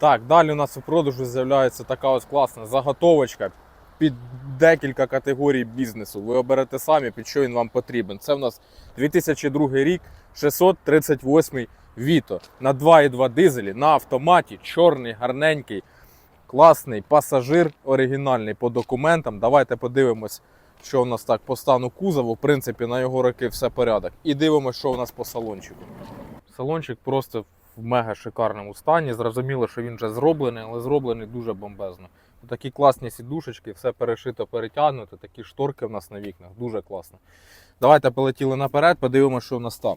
Так, далі у нас у продажу з'являється така ось класна заготовочка під декілька категорій бізнесу. Ви оберете самі, під що він вам потрібен. Це в нас 2002 рік, 638 Віто на 2,2 дизелі на автоматі, чорний, гарненький, класний пасажир, оригінальний по документам. Давайте подивимось, що у нас так по стану кузову. В принципі, на його роки все порядок. І дивимося, що у нас по салончику. Салончик просто в мега шикарному стані. Зрозуміло, що він вже зроблений, але зроблений дуже бомбезно. Такі класні сідушечки, все перешито, перетягнуто, такі шторки в нас на вікнах. Дуже класно. Давайте полетіли наперед, подивимося, що у нас там.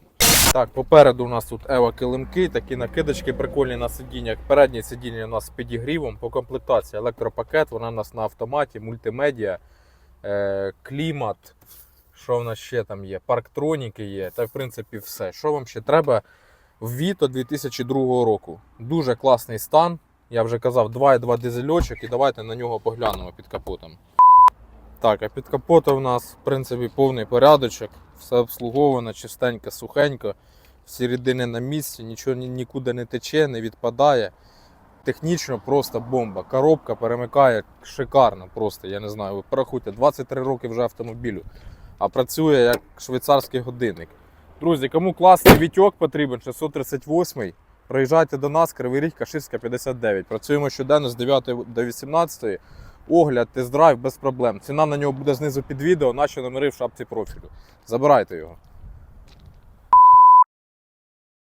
Так, попереду у нас тут Ева килимки, такі накидочки прикольні на сидіннях. Переднє сидіння у нас з підігрівом по комплектації електропакет, вона у нас на автоматі, мультимедіа, е, клімат. Що в нас ще там є? Парктроніки є, та в принципі все. Що вам ще треба? Віто 2002 року. Дуже класний стан. Я вже казав, 2,2 дизельочок і давайте на нього поглянемо під капотом. Так, а під капотом у нас, в принципі, повний порядочок, все обслуговано, чистенько, сухенько, всі рідини на місці, нічого ні- нікуди не тече, не відпадає. Технічно просто бомба. Коробка перемикає шикарно, просто, я не знаю, ви порахуйте, 23 роки вже автомобілю, а працює як швейцарський годинник. Друзі, кому класний вітьок потрібен, 638 приїжджайте до нас, Кривий Ріг, Каширська 59. Працюємо щоденно з 9 до 18. Огляд, тест-драйв без проблем. Ціна на нього буде знизу під відео, наші номери в шапці профілю. Забирайте його.